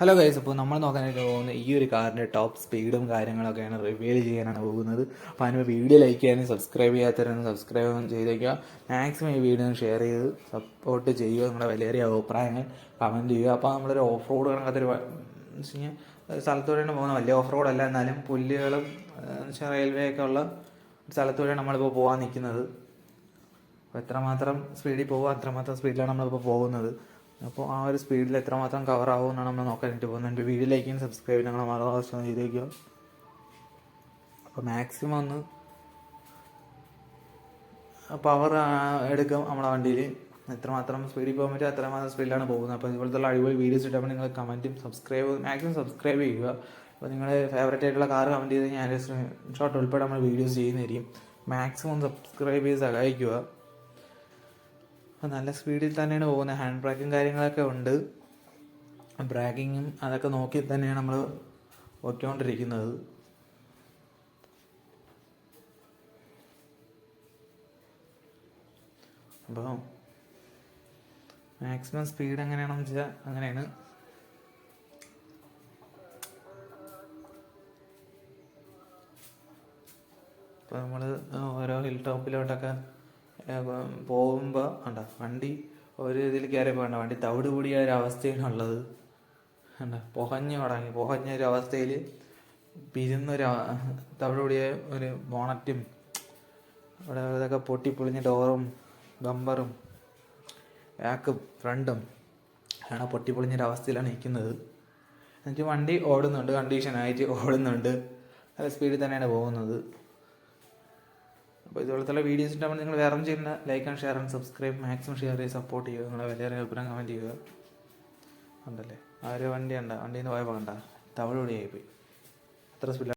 Hello guys അപ്പോൾ നമ്മൾ നോക്കാനായിട്ട് പോകുന്നത് ഈ ഒരു കാറിന്റെ ടോപ്പ് സ്പീഡും കാര്യങ്ങളൊക്കെയാണ് റിവീൽ ചെയ്യാനാണ് പോകുന്നത്. അപ്പോൾ അതിന് വീഡിയോ ലൈക്ക് ചെയ്യാനും സബ്സ്ക്രൈബ് ചെയ്യാത്തവരൊന്ന് സബ്സ്ക്രൈബ് ചെയ്തേക്കുക. മാക്സിമം ഈ വീഡിയോ ഷെയർ ചെയ്ത് സപ്പോർട്ട് ചെയ്യുക നിങ്ങളുടെ വിലയേറിയ അഭിപ്രായങ്ങൾ കമന്റ് ചെയ്യുക. അപ്പോൾ നമ്മളൊരു ഓഫ് റോഡ് കണക്കത്തൊരു സ്ഥലത്തോടെയാണ് സ്ഥലത്തൂടെയാണ് പോകുന്നത്. വലിയ ഓഫ് റോഡല്ല എന്നാലും പുല്ലുകളും എന്ന് വെച്ചാൽ റെയിൽവേ ഒക്കെ ഉള്ള സ്ഥലത്തൂടെയാണ് നമ്മളിപ്പോൾ പോകാൻ നിൽക്കുന്നത്. അപ്പോൾ എത്രമാത്രം സ്പീഡിൽ പോകുക അത്രമാത്രം സ്പീഡിലാണ് നമ്മളിപ്പോൾ പോകുന്നത്. അപ്പോൾ ആ ഒരു സ്പീഡിൽ എത്രമാത്രം കവർ ആവുമെന്നാണ് നമ്മൾ നോക്കാനായിട്ട് പോകുന്നത്. എന്റെ വീഡിയോ ലൈക്കും സബ്സ്ക്രൈബ് ഞങ്ങൾ മറന്നാവശ്യം ചെയ്തേക്കുക. അപ്പോൾ മാക്സിമം ഒന്ന് പവർ എടുക്കും നമ്മുടെ വണ്ടിയിൽ എത്രമാത്രം സ്പീഡിൽ പോകാൻ പറ്റും അത്രമാത്രം സ്പീഡിലാണ് പോകുന്നത്. അപ്പോൾ ഇതുപോലത്തെ അടിപൊളി വീഡിയോസ് ഇട്ടാൽ നിങ്ങൾ കമന്റും സബ്സ്ക്രൈബ് മാക്സിമം സബ്സ്ക്രൈബ് ചെയ്യുക. അപ്പോൾ നിങ്ങളുടെ ഫേവറേറ്റ് ആയിട്ടുള്ള കാർ കമന്റ് ചെയ്ത് ഞാൻ ഷോട്ട് ഉൾപ്പെടെ നമ്മൾ വീഡിയോസ് ചെയ്യുന്നതായിരിക്കും. മാക്സിമം സബ്സ്ക്രൈബ് ചെയ്ത് സഹായിക്കുക. അപ്പോൾ നല്ല സ്പീഡിൽ തന്നെയാണ് പോകുന്നത്. ഹാൻഡ് ബ്രേക്കും കാര്യങ്ങളൊക്കെ ഉണ്ട്. ബ്രേക്കിങ്ങും അതൊക്കെ നോക്കി തന്നെയാണ് നമ്മൾ ഓടിക്കൊണ്ടിരിക്കുന്നത് അപ്പോൾ മാക്സിമം സ്പീഡ് എങ്ങനെയാണെന്ന് വെച്ചാൽ അങ്ങനെയാണ്. അപ്പോൾ നമ്മൾ ഓരോ ഹിൽ ടോപ്പിലോട്ടൊക്കെ പോകുമ്പോൾ ഉണ്ട വണ്ടി ഒരു ഇതിൽ കയറി പോകണ്ട വണ്ടി തവിട് കൂടിയ ഒരു അവസ്ഥയാണ് ഉള്ളത്. ഉണ്ട പുകഞ്ഞു തുടങ്ങി പുകഞ്ഞ ഒരു അവസ്ഥയിൽ പിരുന്നൊരു തവിട് കൂടിയ ഒരു ബോണറ്റും അവിടെ ഇതൊക്കെ പൊട്ടിപ്പൊളിഞ്ഞ ഡോറും ബമ്പറും ബാക്കും ഫ്രണ്ടും ആണ് പൊട്ടിപ്പൊളിഞ്ഞൊരു അവസ്ഥയിലാണ് നിൽക്കുന്നത്. എന്നിട്ട് വണ്ടി ഓടുന്നുണ്ട് കണ്ടീഷനായിട്ട് ഓടുന്നുണ്ട്. നല്ല സ്പീഡിൽ തന്നെയാണ് പോകുന്നത്. അപ്പോൾ ഇതുപോലത്തെ വീഡിയോസ് ഉണ്ടാകുമ്പോൾ നിങ്ങൾ വേറെ ചെയ്യുന്ന like and share and subscribe maximum share ചെയ്ത് സപ്പോർട്ട് ചെയ്യുക. നിങ്ങളെ വലിയ അഭിപ്രായം കമന്റ് ചെയ്യുക. ഉണ്ടല്ലേ? ആ ഒരു വണ്ടി ഉണ്ടാ വണ്ടിയിൽ നിന്ന് പോയപ്പോൾ കണ്ട. തവള പോയി അത്ര സ്പീഡ്